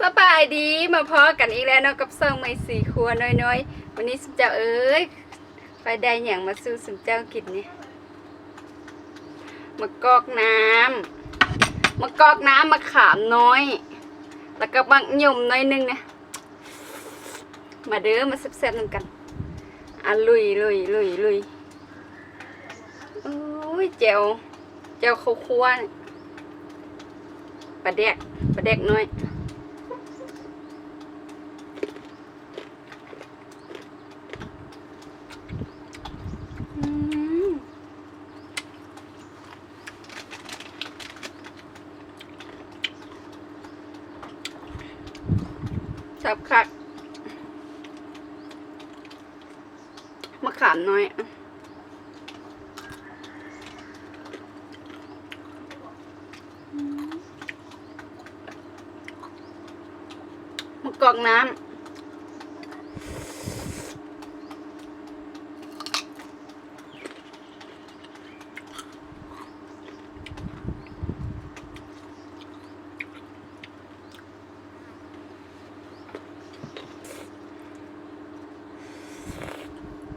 สบายดีมาพอกันอีกแล้วเนาะกับซองไม่สีครัวน้อยๆ วันนี้สุมเจ้าเอ้ยไปได้อย่างมาสู้สุมเจ้ากินเนี่ยมากอกน้ำมากอกน้ำมาขามน้อย แล้วก็บังยมน้อยหนึงนะมาเด้อมาแซ่บๆนำกันอะลุยลุยลุยลุยโอ้ยเจียวเจียวข้าวคั่วปลาแดกปลาแดกน้อย อืม ชอบคักมะขามน้อยมมะกอกน้ำ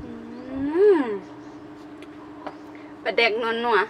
อืมปลาแดกนวนัวน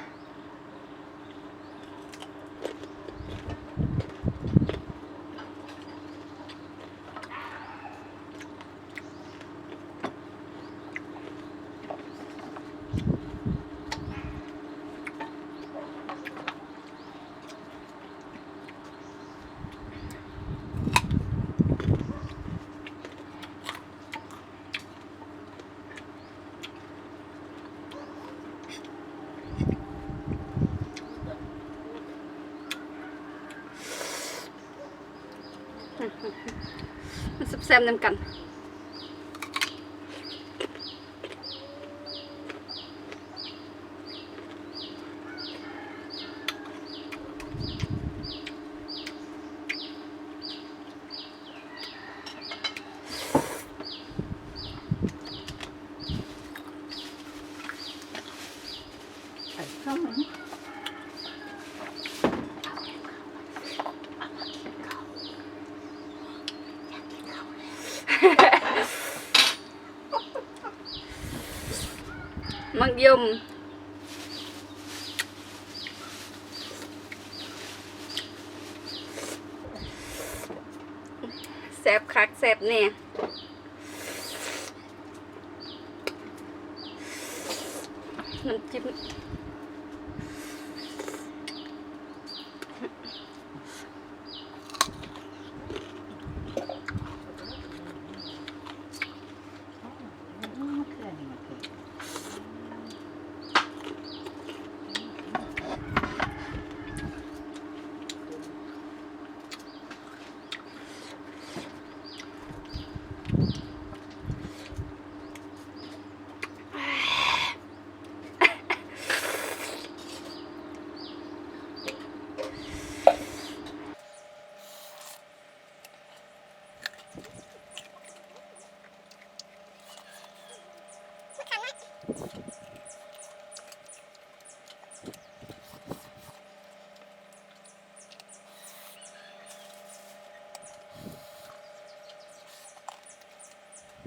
แซ่บๆนำกัน มักยม แซบคักแซบเนี่ยน้ำจิ้ม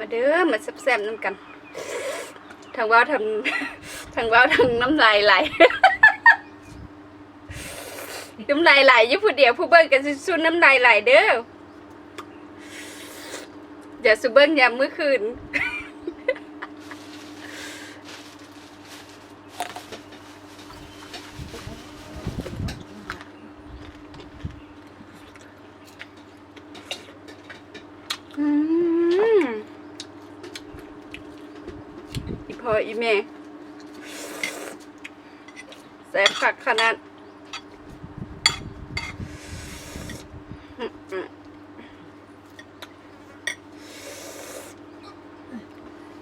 มาเด้อมาแซ่บๆน้ำกันทางว้าวทางทางว้าวทางน้ำลายไหลน้ำลายไหลยี่ผู้เดียวผู้เบิ้งกันซุ่นน้ำลายไหลเด้ออย่าสุเบิ้งยามมื้อคืน อืม อีพออี แม่แซ่บคักขนาดอื้อหือ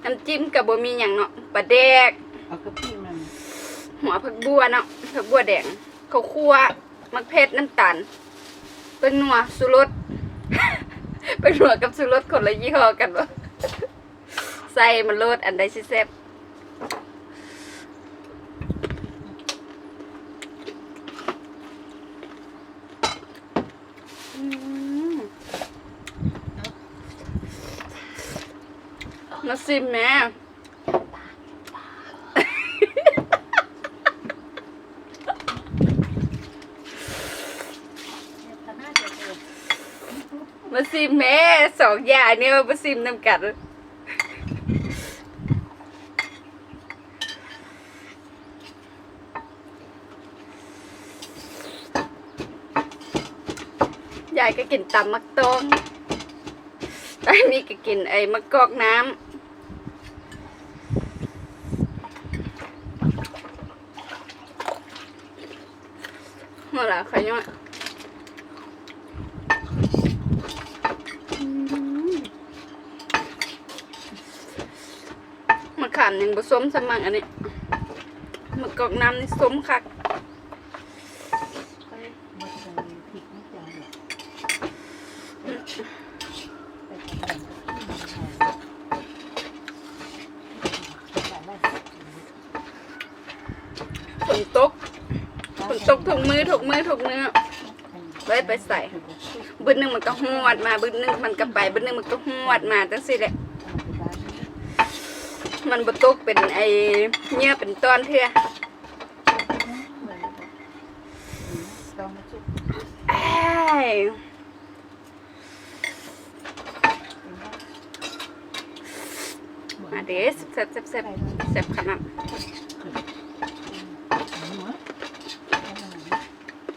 น้ำจิ้มกับบ่มีอย่างเนาะปลาแดก เอากระปี้มันหัวผักบัวเนาะผักบัวแดงข้าวคั่วมักเพชรน้ำตาลเป็นนัวสุรสเป็นนัวกับสุรสคนละยี่ห้อกันวะใส่มันโลดอันใดสิแซ่บอืม มาซิมแม่มาซิมแม่สองอย่างเนี่ยมาซิมนำกันยายก็กินตำมักตองไอ้นี่ก็กินไอ้มะกอกน้ำ มาละใครยังมะขามยังผสมสมังอันนี้มะกอกน้ำนี่ส้มคัก ไปหมดเลยพริกไม่จังเลยไปทำแบบ ฝนตกฝน ตกถุงมือถุงมือถุงมือไว้ไปใส่บึ้นหนึงมันก็หวดมาบึ้นหนึงมันก็ไปบึ้นหนึงมันก็หวดมาจังสิแหละมันบ่ตกเป็นไอเนื้อเป็นตอนเทื่อมาชุบอ้ายมาเด้แซ่บแซ่บแซ่บแซ่บขนาด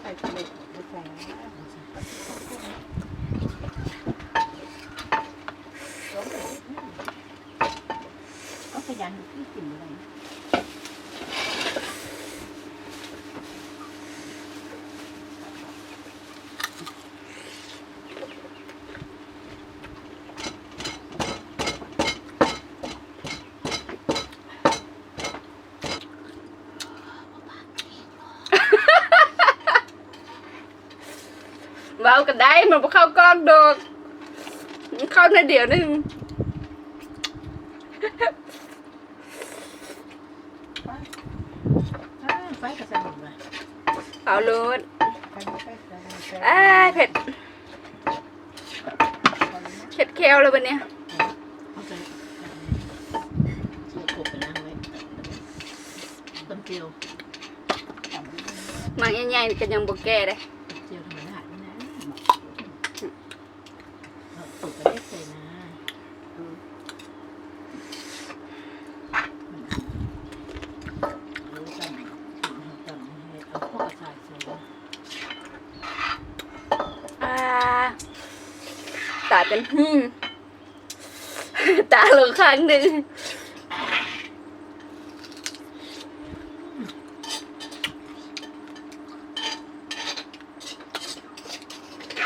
ใส่ทะเลไม่ใส่ก็พยายามดูที่สิ่งอะไร เว้ากันได้มันบ่เข้ากล้องดอกมันเข้าในเดียวนึงไฟกระสนุกเลยเอาโลดไฟไม่ไฟกระสนุกอ้ายเผ็ดเผ็ดแควเลยวันเนี้ยเอาไปใส่กบไปนั่งไว้ต้นเกลียวมันใหญ่ๆก็ยังบ่แก่เลย เจียวธรรมดานี่นะเอาตกไปได้ใส่นะเอาตั้งตั้งให้เอาข้อสายใส่ อ่า ตาเป็นหืมตาลงข้างหนึ่ง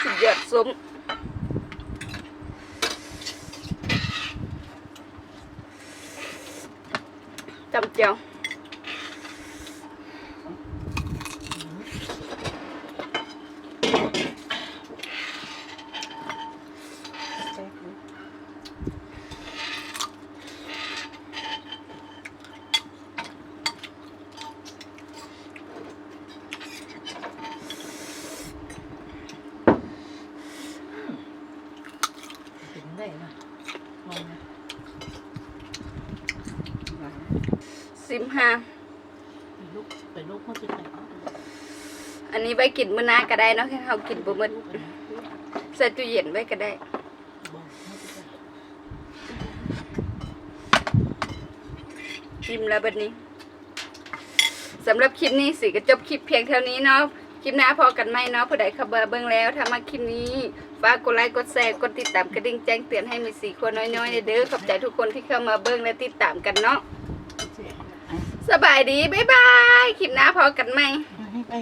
สุดยอดส้มจำเจียวิบห้าอันนี้ใบกกินมื้อน้าก็ได้นาะแค่เขากินบ่หมดใส่ตู้เย็นไว้ก็ได้ชิมแล้วบัดนี้สำหรับคลิปนี้สิก็จบคลิปเพียงเท่านี้เนาะคลิปหน้าพอกันไหมเนาะผู้ใดขับเบอร์เบิ้งแล้วถ้ามาคลิปนี้ฝากกดไลค์กดแชร์กดติดตามกระดิ่งแจ้งเตือนให้มีสีคนน้อยๆในเด้อขอบใจทุกคนที่เข้ามาเบิ้งและติดตามกันเนาะ สบายดี บ๊ายบาย คลิปหน้าพอกันไหม